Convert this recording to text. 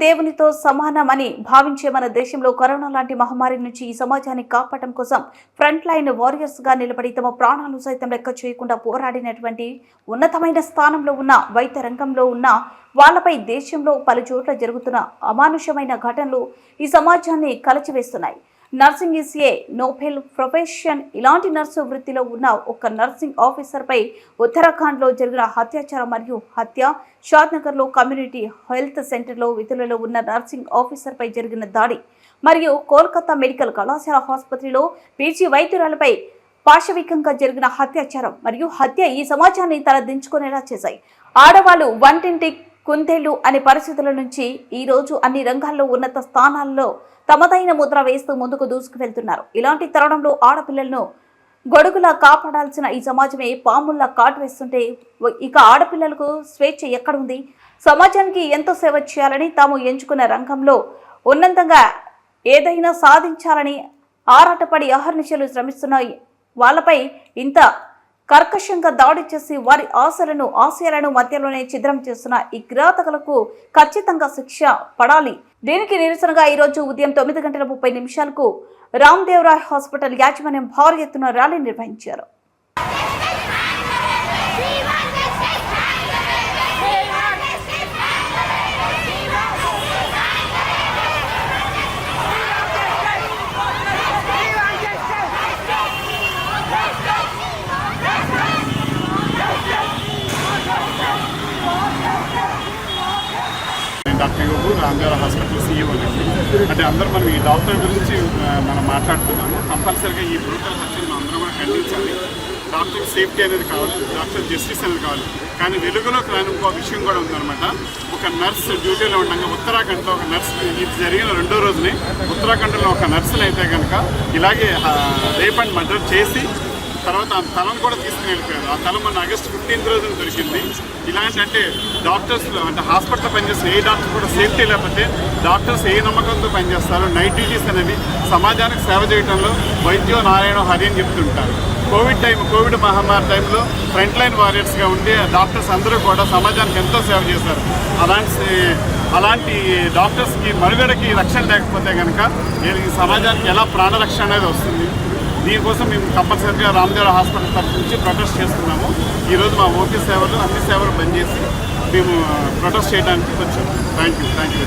దేవునితో సమానమని భావించే మన దేశంలో కరోనా లాంటి మహమ్మారి నుంచి ఈ సమాజాన్ని కాపాడటం కోసం ఫ్రంట్ లైన్ వారియర్స్గా నిలబడి తమ ప్రాణాలు సైతం లెక్క చేయకుండా పోరాడినటువంటి ఉన్నతమైన స్థానంలో ఉన్న వైద్య రంగంలో ఉన్న వాళ్ళపై దేశంలో పలు చోట్ల జరుగుతున్న అమానుషమైన ఘటనలు ఈ సమాజాన్ని కలచివేస్తున్నాయి. Nursing is a noble profession ఇలాంటి నర్సు వృత్తిలో ఉన్న ఒక నర్సింగ్ ఆఫీసర్పై ఉత్తరాఖండ్లో జరిగిన అత్యాచారం మరియు హత్య షాద్నగర్లో కమ్యూనిటీ హెల్త్ సెంటర్లో విధులలో ఉన్న నర్సింగ్ ఆఫీసర్పై జరిగిన దాడి మరియు కోల్కతా మెడికల్ కళాశాల ఆసుపత్రిలో పీజీ వైద్యురాలపై పాశవికంగా జరిగిన అత్యాచారం మరియు హత్య ఈ సమాజాన్ని తలదించుకునేలా చేశాయి. ఆడవాళ్ళు వంటింటి కుందేళ్ళు అనే పరిస్థితుల నుంచి ఈ రోజు అన్ని రంగాల్లో ఉన్నత స్థానాల్లో తమదైన ముద్ర వేస్తూ ముందుకు దూసుకువెళ్తున్నారు. ఇలాంటి తరుణంలో ఆడపిల్లలను గొడుగులా కాపాడాల్సిన ఈ సమాజమే పాముల్లా కాటు వేస్తుంటే ఇక ఆడపిల్లలకు స్వేచ్ఛ ఎక్కడుంది? సమాజానికి ఎంతో సేవ చేయాలని తాము ఎంచుకున్న రంగంలో ఉన్నతంగా ఏదైనా సాధించాలని ఆరాటపడి అహర్నిశలు శ్రమిస్తున్నాయి. వాళ్ళపై ఇంత కర్కశంగా దాడి చేసి వారి ఆశలను ఆశయాలను మధ్యలోనే ఛిద్రం చేస్తున్న ఈ కిరాతకులకు ఖచ్చితంగా శిక్ష పడాలి. దీనికి నిరసనగా ఈ రోజు ఉదయం తొమ్మిది గంటల ముప్పై నిమిషాలకు రామ్దేవరాయ్ హాస్పిటల్ యాజమాన్యం భారీ ఎత్తున ర్యాలీ నిర్వహించారు. డాక్టర్ హాస్పిటల్ సీఈఓ అండి అంటే అందరూ మనం ఈ డాక్టర్ గురించి మనం మాట్లాడుతున్నాము. కంపల్సరీగా ఈ బ్రూటల్ హత్యను మనం అందరం కూడా ఖండించాలి. డాక్టర్ సేఫ్టీ అనేది కావాలి డాక్టర్ జస్టిస్ అనేది కావాలి. కానీ వెలుగులోకి రాని ఇంకో విషయం కూడా ఉందన్నమాట. ఒక నర్స్ డ్యూటీలో ఉండగా ఉత్తరాఖండ్లో ఒక నర్స్ ఇది జరిగిన రెండో రోజునే ఉత్తరాఖండ్లో ఒక నర్సులు అయితే కనుక ఇలాగే రేప్ అండ్ మర్డర్ చేసి తర్వాత ఆ తలం కూడా తీసుకుని వెళ్ళిపోయారు. ఆ తలం మన ఆగస్ట్ ఫిఫ్టీన్త్ రోజున దొరికింది. ఇలాంటి అంటే డాక్టర్స్ అంటే హాస్పిటల్లో పనిచేసిన ఏ డాక్టర్ కూడా సేఫ్టీ లేకపోతే డాక్టర్స్ ఏ నమ్మకంతో పనిచేస్తారు నైట్ డ్యూటీస్ అనేవి సమాజానికి సేవ చేయడంలో వైద్యో నారాయణ హరి అని చెప్తుంటారు. కోవిడ్ టైం కోవిడ్ మహమ్మారి టైంలో ఫ్రంట్ లైన్ వారియర్స్గా ఉండి డాక్టర్స్ అందరూ కూడా సమాజానికి ఎంతో సేవ చేశారు. అలాంటి అలాంటి డాక్టర్స్కి మనుగడకి రక్షణ లేకపోతే కనుక ఈ సమాజానికి ఎలా ప్రాణరక్షణ అనేది వస్తుంది? దీనికోసం మేము కంపల్సరీగా రామ్దేవ్ హాస్పిటల్ తరఫు నుంచి ప్రొటెస్ట్ చేస్తున్నాము. ఈరోజు మా ఓపీ సేవలు అన్ని సేవలు బంద్ చేసి మేము ప్రొటెస్ట్ చేయడానికి వచ్చాము. Thank you thank you